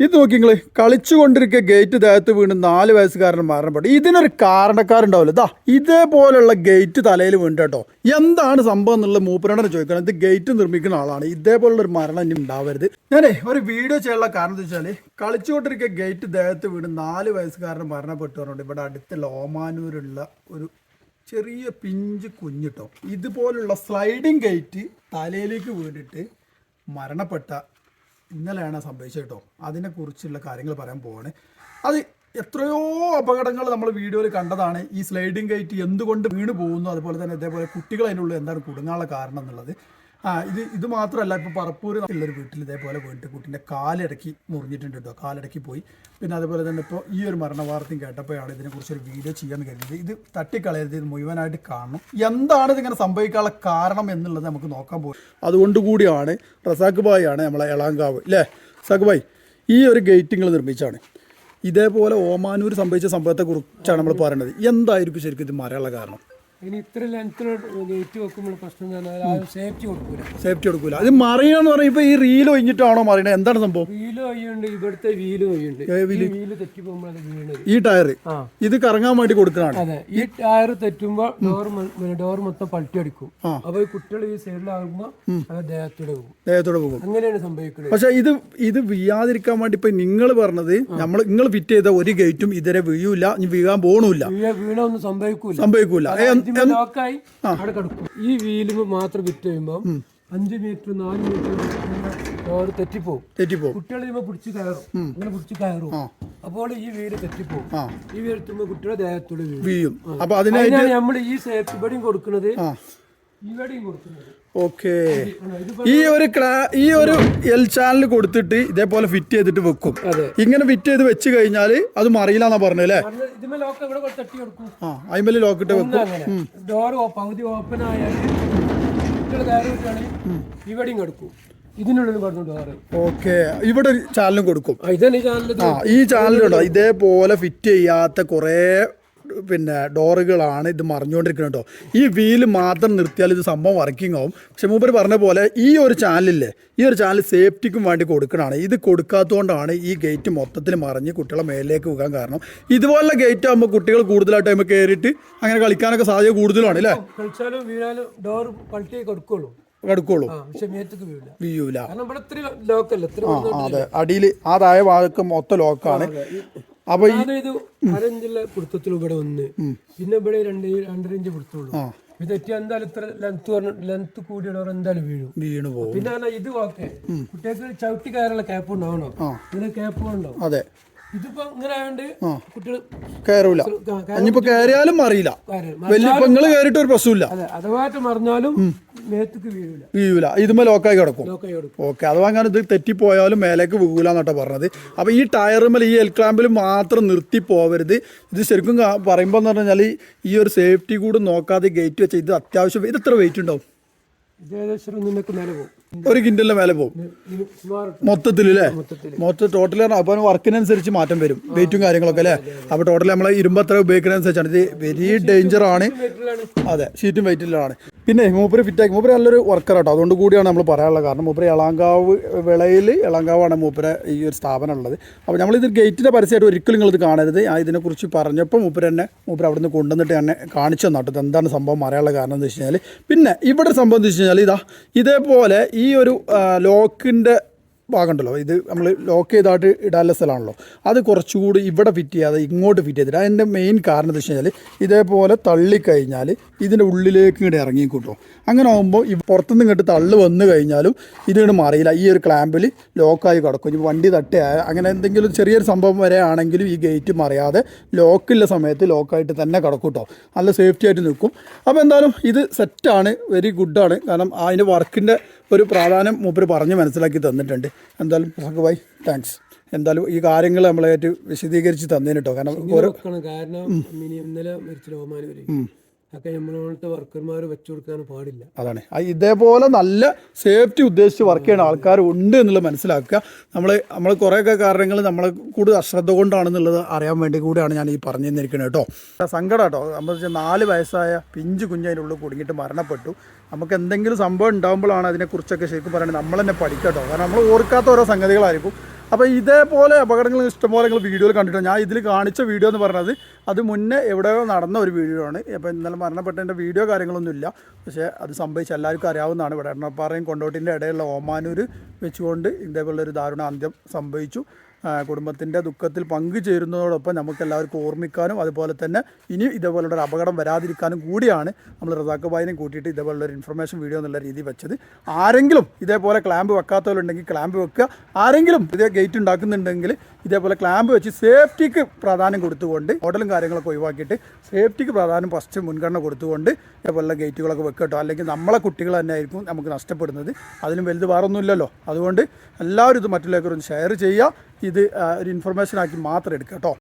ഇത് നോക്കി നിങ്ങൾ കളിച്ചുകൊണ്ടിരിക്കുക ഗേറ്റ് ദേഹത്ത് വീണ് നാല് വയസ്സുകാരൻ മരണപ്പെട്ടു. ഇതിനൊരു കാരണക്കാരുണ്ടാവില്ല. ഇതാ ഇതേപോലെയുള്ള ഗേറ്റ് തലയിൽ വീണ് കേട്ടോ. എന്താണ് സംഭവം എന്നുള്ളത് മൂപ്പരോടെ ചോദിക്കണം ഇത് ഗേറ്റ് നിർമ്മിക്കുന്ന ആളാണ്. ഇതേപോലുള്ള ഒരു മരണം ഇനി ഉണ്ടാവരുത്. ഞാനേ ഒരു വീഡിയോ ചെയ്യാനുള്ള കാരണം എന്താ വെച്ചാൽ കളിച്ചുകൊണ്ടിരിക്കുക ഗേറ്റ് ദേഹത്ത് വീണ് നാല് വയസ്സുകാരൻ മരണപ്പെട്ടു പറഞ്ഞുകൊണ്ട് ഇവിടെ അടുത്തുള്ള ഓമാനൂരുള്ള ഒരു ചെറിയ പിഞ്ച് കുഞ്ഞിട്ടോ ഇതുപോലുള്ള സ്ലൈഡിങ് ഗേറ്റ് തലയിലേക്ക് വീണിട്ട് മരണപ്പെട്ട ഇന്നലെയാണ് സംഭവിച്ചത് കേട്ടോ. അതിനെക്കുറിച്ചുള്ള കാര്യങ്ങൾ പറയാൻ പോവാണ്. അത് എത്രയോ അപകടങ്ങൾ നമ്മൾ വീഡിയോയിൽ കണ്ടതാണ്. ഈ സ്ലൈഡിംഗ് ഗേറ്റ് എന്തുകൊണ്ട് വീണ് പോകുന്നു? അതുപോലെ തന്നെ ഇതേപോലെ കുട്ടികൾ അതിനുള്ളിൽ എന്താണ് കുടുങ്ങാനുള്ള കാരണം എന്നുള്ളത്. ആ ഇത് ഇത് മാത്രമല്ല ഇപ്പോൾ പറപ്പൂർ ഉള്ളൊരു വീട്ടിൽ ഇതേപോലെ പോയിട്ട് കുട്ടിന്റെ കാലിടക്കി മുറിഞ്ഞിട്ടുണ്ട് കേട്ടോ കാലിടക്കി പോയി. പിന്നെ അതുപോലെ തന്നെ ഇപ്പോൾ ഈ ഒരു മരണ വാർത്തയും കേട്ടപ്പോഴാണ് ഇതിനെക്കുറിച്ച് ഒരു വീഡിയോ ചെയ്യാൻ കരുതിയത്. ഇത് തട്ടിക്കളയരുത് ഇത് മുഴുവനായിട്ട് കാണണം. എന്താണ് ഇതിങ്ങനെ സംഭവിക്കാനുള്ള കാരണം എന്നുള്ളത് നമുക്ക് നോക്കാൻ പോകും അതുകൊണ്ട് കൂടിയാണ് റസാഖ് ഭായ് ആണ് നമ്മളെ എളാങ്കാവ് അല്ലേ റസാഖ് ഭായ് ഈ ഒരു ഗേറ്റിങ്ങൾ നിർമ്മിച്ചാണ് ഇതേപോലെ ഓമാനൂർ സംഭവിച്ച സംഭവത്തെക്കുറിച്ചാണ് നമ്മൾ പറയുന്നത് എന്തായിരിക്കും ശരിക്കും ഇത് മരമുള്ള കാരണം? ഇനി ഇത്ര ലെങ്ത്തിലുള്ള ഗേറ്റ് വെക്കുമ്പോൾ പ്രശ്നം പറഞ്ഞാൽ സേഫ്റ്റി കൊടുക്കൂല. സേഫ്റ്റി കൊടുക്കൂല. അത് മറിയണെന്ന് പറയുമ്പോൾ ഇപ്പോൾ ഈ റീൽ ഒഴിഞ്ഞിട്ടാണോ മറിയണത് എന്താണ് സംഭവം? വീൽ വഴിയുണ്ട് ഇവിടുത്തെ വീൽ വഴിയുണ്ട് ഈ വീൽ തെറ്റി പോകുമ്പോൾ അത് വീണത്. ഈ ടയർ ഇത് കറങ്ങാൻ വേണ്ടി കൊടുക്കുന്നതാണ് അതെ. ഈ ടയർ തെറ്റുമ്പോൾ ഡോർ ഡോർ മൊത്തം പൾട്ടി അടിക്കും അപ്പൊ ഈ കുട്ടികൾ ഈ സൈഡിലാകുമ്പോൾ ദേഹത്തോടെ പോകും. ദേഹത്തോടെ പോകും. അങ്ങനെയാണ് സംഭവിക്കുന്നത് പക്ഷെ ഇത് ഇത് വീഴാതിരിക്കാൻ വേണ്ടി ഇപ്പൊ നിങ്ങൾ പറഞ്ഞത് നമ്മൾ നിങ്ങൾ ഫിറ്റ് ചെയ്ത ഒരു ഗേറ്റും ഇതുവരെ വീഴൂല വീഴാൻ പോണില്ല. വീണൊന്നും വീണ ഒന്നും സംഭവിക്കൂല. സംഭവിക്കൂല. ഏ, ലോക്കായി അവിടെ കിടക്കും. ഈ വീലുമ്പ് മാത്രം വിറ്റ് കഴിയുമ്പോൾ അഞ്ച് മീറ്റർ നാല് മീറ്റർ തെറ്റിപ്പോവും. തെറ്റിപ്പോവും. കുട്ടികൾ ഇതിമ്മ പിടിച്ച് കയറും. ഇങ്ങനെ പിടിച്ച് കയറും. അപ്പോൾ ഈ വീൽ തെറ്റിപ്പോവും. ഈ വീഴ്ത്തുമ്പോ കുട്ടിയുടെ ദേഹത്തോട് വീഴും. അപ്പൊ അതിനെ അതിനാണ് നമ്മൾ ഈ സേഫ്റ്റി ബഡിയും കൊടുക്കുന്നത്. ഓക്കെ. ഈ ഒരു ക്ലാ ഈ ഒരു എൽ ചാനൽ കൊടുത്തിട്ട് ഇതേപോലെ ഫിറ്റ് ചെയ്തിട്ട് വെക്കും. ഇങ്ങനെ ഫിറ്റ് ചെയ്ത് വെച്ച് കഴിഞ്ഞാൽ അത് മറിയില്ല എന്നാ പറഞ്ഞു അല്ലേ ആ ഇതിന്മേൽ ലോക്ക് ലോക്കിട്ട് വെക്കും. ഡോർ പകുതി ഓപ്പൺ ഇവിടെയും കിടക്കും. ഓക്കെ. ഇവിടെ ഒരു ചാനലും കൊടുക്കും. ആ ഈ ചാനലുണ്ടോ ഇതേപോലെ ഫിറ്റ് ചെയ്യാത്ത കുറേ പിന്നെ ഡോറുകളാണ് ഇത് മറിഞ്ഞുകൊണ്ടിരിക്കുന്നത് കേട്ടോ. ഈ വീൽ മാത്രം നിർത്തിയാൽ ഇത് സംഭവം വർക്കിംഗ് ആവും. പക്ഷെ മൂപ്പർ പറഞ്ഞ പോലെ ഈ ഒരു ചാനലില്ലേ ഈ ഒരു ചാനൽ സേഫ്റ്റിക്കും വേണ്ടി കൊടുക്കണതാണ്. ഇത് കൊടുക്കാത്തതുകൊണ്ടാണ് ഈ ഗേറ്റ് മൊത്തത്തിൽ മറിഞ്ഞ് കുട്ടികളെ മേലിലേക്ക് പോകാൻ കാരണം. ഇതുപോലുള്ള ഗേറ്റ് ആകുമ്പോൾ കുട്ടികൾ കൂടുതലായിട്ട് നമ്മൾ കയറിയിട്ട് അങ്ങനെ കളിക്കാനൊക്കെ സാധ്യത കൂടുതലാണ് അല്ലേ? കളിച്ചാലും വീണാലും ഡോർ പൾട്ടി കൊടുക്കുള്ളൂ. അതെ. അടിയിൽ ആ താഴെ ഭാഗത്ത് മൊത്തം ലോക്കാണ് അപ്പൊ ഈ ആദ്യം ഇത് അരഞ്ചിലെ പിടുത്തത്തിൽ ഇവിടെ ഒന്ന് പിന്നെ ഇവിടെ രണ്ട് രണ്ടര ഇഞ്ച് പിടുത്തുള്ളൂ ഇത് തെറ്റി എന്തായാലും ഇത്ര ലെങ്ത് പറഞ്ഞു ലെങ്ത് കൂടിയുള്ളവർ എന്തായാലും വീഴും. വീണ് പോകും. പിന്നെ ഇത് ഓക്കെ കുട്ടികൾക്ക് ചവിട്ടി കയറുള്ള ക്യാപ്പ് ഉണ്ടാവണോ? ഇതിന് ക്യാപ്പ് ഉണ്ടാവും അതെ. ഇതിപ്പോ ഇങ്ങനെ ആയതുകൊണ്ട് കുട്ടികൾ കയറൂല ഇനിയിപ്പോ കയറിയാലും അറിയില്ല വലിയ പെങ്ങൾ കയറിട്ട് കയറിയിട്ട് ഒരു പ്രശ്നമില്ല മറിഞ്ഞാലും മേത്തേക്ക് വീഴില്ല വീഴൂല. ഇതുമ്മേ ലോക്കായി കിടക്കും. ഓക്കെ അഥവാ അങ്ങനെ ഇത് തെറ്റിപ്പോയാലും മേലേക്ക് വീഴൂല എന്നാട്ടോ പറഞ്ഞത്. അപ്പൊ ഈ ടയറുമ്മൽ ഈ എൽ ക്ലാമ്പിൽ മാത്രം നിർത്തി പോവരുത്. ഇത് ശരിക്കും പറയുമ്പോ പറയുമ്പോൾ എന്ന് പറഞ്ഞാൽ ഈ ഒരു സേഫ്റ്റി കൂടെ നോക്കാതെ ഗേറ്റ് വെച്ച ഇത് അത്യാവശ്യം ഇത് എത്ര വെയിറ്റ് ഉണ്ടാവും? ഇത് ഏകദേശം ഒരു നിന്നൊക്കെ മേലെ പോകും. ഒരു കിൻഡലിന്റെ മേലെ പോകും. മൊത്തത്തിൽ അല്ലേ മൊത്തം ടോട്ടൽ അപ്പോൾ വർക്കിനനുസരിച്ച് മാറ്റം വരും. വെയിറ്റും കാര്യങ്ങളൊക്കെ അല്ലേ? അപ്പോൾ ടോട്ടലി നമ്മൾ ഇരുമ്പത്ര ഉപയോഗിക്കുന്നതനുസരിച്ചാണ്. ഇത് വെരി ഡേഞ്ചർ ആണ്. അതെ ഷീറ്റും വെയിറ്റിലാണ് പിന്നെ മൂപ്പര് ഫിറ്റാക്കി മൂപ്പര് നല്ലൊരു വർക്കർ കേട്ടോ അതുകൊണ്ട് കൂടിയാണ് നമ്മൾ പറയാനുള്ളത്. കാരണം മൂപ്പര് എളാങ്കാവ് വിളയിൽ എളാങ്കാവാണ് മൂപ്പര് ഈ ഒരു സ്ഥാപനം ഉള്ളത് അപ്പോൾ നമ്മൾ നമ്മളിത് ഗേറ്റിന്റെ പരസ്യമായിട്ട് ഒരിക്കലും നിങ്ങളിത് കാണരുത്. ആ ഇതിനെക്കുറിച്ച് പറഞ്ഞപ്പോൾ മൂപ്പര് തന്നെ മൂപ്പര് അവിടെ നിന്ന് കൊണ്ടുവന്നിട്ട് എന്നെ കാണിച്ചു തന്നാട്ടോ ഇത് എന്താണ് സംഭവം പറയാനുള്ള കാരണം എന്ന് വെച്ച് കഴിഞ്ഞാൽ പിന്നെ ഇവിടെ സംഭവം എന്ന് വെച്ച് കഴിഞ്ഞാൽ ഇതാ ഇതേപോലെ ഈ ഒരു ലോക്കിന്റെ ഭാഗമുണ്ടല്ലോ. ഇത് നമ്മൾ ലോക്ക് ചെയ്തായിട്ട് ഇടാനുള്ള സ്ഥലമാണല്ലോ. അത് കുറച്ചുകൂടി ഇവിടെ ഫിറ്റ് ചെയ്യാതെ ഇങ്ങോട്ട് ഫിറ്റ് ചെയ്തിട്ട് അതിന്റെ മെയിൻ കാരണം എന്താ വെച്ച് കഴിഞ്ഞാൽ ഇതേപോലെ തള്ളിക്കഴിഞ്ഞാൽ ഇതിന്റെ ഉള്ളിലേക്ക് ഇങ്ങോട്ട് ഇറങ്ങിക്കൂട്ടോ. അങ്ങനെ ആകുമ്പോൾ ഈ പുറത്തുനിന്ന് ഇങ്ങോട്ട് തള്ളു വന്നു കഴിഞ്ഞാലും ഇതിങ്ങോട്ട് മാറിയില്ല. ഈ ഒരു ക്ലാമ്പിൽ ലോക്കായി കിടക്കും. ഇനി വണ്ടി തട്ടിയായ അങ്ങനെ എന്തെങ്കിലും ചെറിയൊരു സംഭവം വരെ ആണെങ്കിലും ഈ ഗേറ്റ് മറിയാതെ ലോക്കുള്ള സമയത്ത് ലോക്കായിട്ട് തന്നെ കിടക്കും കേട്ടോ നല്ല സേഫ്റ്റി ആയിട്ട് നിൽക്കും. അപ്പോൾ എന്തായാലും ഇത് സെറ്റാണ് വെരി ഗുഡാണ് കാരണം അതിന്റെ വർക്കിന്റെ ഒരു പ്രാധാന്യം മൂപ്പർ പറഞ്ഞ് മനസ്സിലാക്കി തന്നിട്ടുണ്ട്. എന്തായാലും പ്രസംഗ ഭായി താങ്ക്സ് എന്തായാലും ഈ കാര്യങ്ങൾ നമ്മളായിട്ട് വിശദീകരിച്ച് തന്നതിന് കേട്ടോ കാരണം ഓരോ കാരണം ഇന്നലെ മരിച്ച വരെ. ഒക്കെ നമ്മളത്തെ വർക്കർമാർ വെച്ചു കൊടുക്കാൻ പാടില്ല. അതാണ്. ഇതേപോലെ നല്ല സേഫ്റ്റി ഉദ്ദേശിച്ച് വർക്ക് ചെയ്യുന്ന ആൾക്കാർ ഉണ്ട് എന്നുള്ളത് മനസ്സിലാക്കുക. നമ്മൾ നമ്മൾ കുറേയൊക്കെ കാരണങ്ങൾ നമ്മളെ കൂടുതൽ അശ്രദ്ധ കൊണ്ടാണെന്നുള്ളത് അറിയാൻ വേണ്ടി കൂടിയാണ് ഞാൻ ഈ പറഞ്ഞു തന്നിരിക്കുന്നത് കേട്ടോ. സങ്കടം കേട്ടോ. നമ്മൾ നാല് വയസ്സായ പിഞ്ച് കുഞ്ഞ് അതിനുള്ളിൽ കുടുങ്ങിയിട്ട് മരണപ്പെട്ടു. നമുക്ക് എന്തെങ്കിലും സംഭവം ഉണ്ടാകുമ്പോഴാണ് അതിനെക്കുറിച്ചൊക്കെ ശരിക്കും പറയുന്നത് നമ്മൾ തന്നെ പഠിക്കട്ടോ കാരണം നമ്മൾ ഓർക്കാത്ത ഓരോ സംഗതികളായിരിക്കും. അപ്പോൾ ഇതേപോലെ അപകടങ്ങൾ ഇഷ്ടംപോലെ നിങ്ങൾ വീഡിയോയിൽ കണ്ടിട്ടുണ്ട്. ഞാൻ ഇതിൽ കാണിച്ച വീഡിയോ എന്ന് പറഞ്ഞത് അത് മുന്നേ എവിടെയോ നടന്ന ഒരു വീഡിയോ ആണ്. അപ്പോൾ ഇന്നലെ മരണപ്പെട്ടതിന്റെ വീഡിയോ കാര്യങ്ങളൊന്നും ഇല്ല. പക്ഷേ അത് സംഭവിച്ച എല്ലാവർക്കും അറിയാവുന്നതാണ്. ഇവിടെ എണ്ണപ്പാറയും കൊണ്ടോട്ടിന്റെ ഇടയിലുള്ള ഓമാനൂർ വെച്ചുകൊണ്ട് ഇതേപോലെ ഒരു ദാരുണ അന്ത്യം സംഭവിച്ചു. കുടുംബത്തിന്റെ ദുഃഖത്തിൽ പങ്കുചേരുന്നതോടൊപ്പം നമുക്ക് എല്ലാവർക്കും ഓർമ്മിക്കാനും അതുപോലെ തന്നെ ഇനി ഇതേപോലുള്ള ഒരു അപകടം വരാതിരിക്കാനും കൂടിയാണ് നമ്മൾ റസാക്ക് ബായിനെയും കൂട്ടിയിട്ട് ഇതേപോലുള്ള ഒരു ഇൻഫർമേഷൻ വീഡിയോ എന്നുള്ള രീതി വെച്ചത്. ആരെങ്കിലും ഇതേപോലെ ക്ലാമ്പ് വെക്കാത്തവരുണ്ടെങ്കിൽ ക്ലാമ്പ് വെക്കുക. ആരെങ്കിലും ഇതേ ഗേറ്റ് ഉണ്ടാക്കുന്നുണ്ടെങ്കിൽ ഇതേപോലെ ക്ലാമ്പ് വെച്ച് സേഫ്റ്റിക്ക് പ്രാധാന്യം കൊടുത്തുകൊണ്ട് മോഡലും കാര്യങ്ങളൊക്കെ ഒഴിവാക്കിയിട്ട് സേഫ്റ്റിക്ക് പ്രാധാന്യം ഫസ്റ്റ് മുൻഗണന കൊടുത്തുകൊണ്ട് ഇതേപോലുള്ള ഗേറ്റുകളൊക്കെ വെക്കട്ടോ അല്ലെങ്കിൽ നമ്മളെ കുട്ടികൾ തന്നെ ആയിരിക്കും നമുക്ക് നഷ്ടപ്പെടുന്നത്. അതിലും വലുത് വേറൊന്നുമില്ലല്ലോ. അതുകൊണ്ട് എല്ലാവരും ഇത് മറ്റുള്ളവർക്ക് ഷെയർ ചെയ്യുക. ഇത് ഒരു ഇൻഫർമേഷൻ ആക്കി മാത്രം എടുക്കുക കേട്ടോ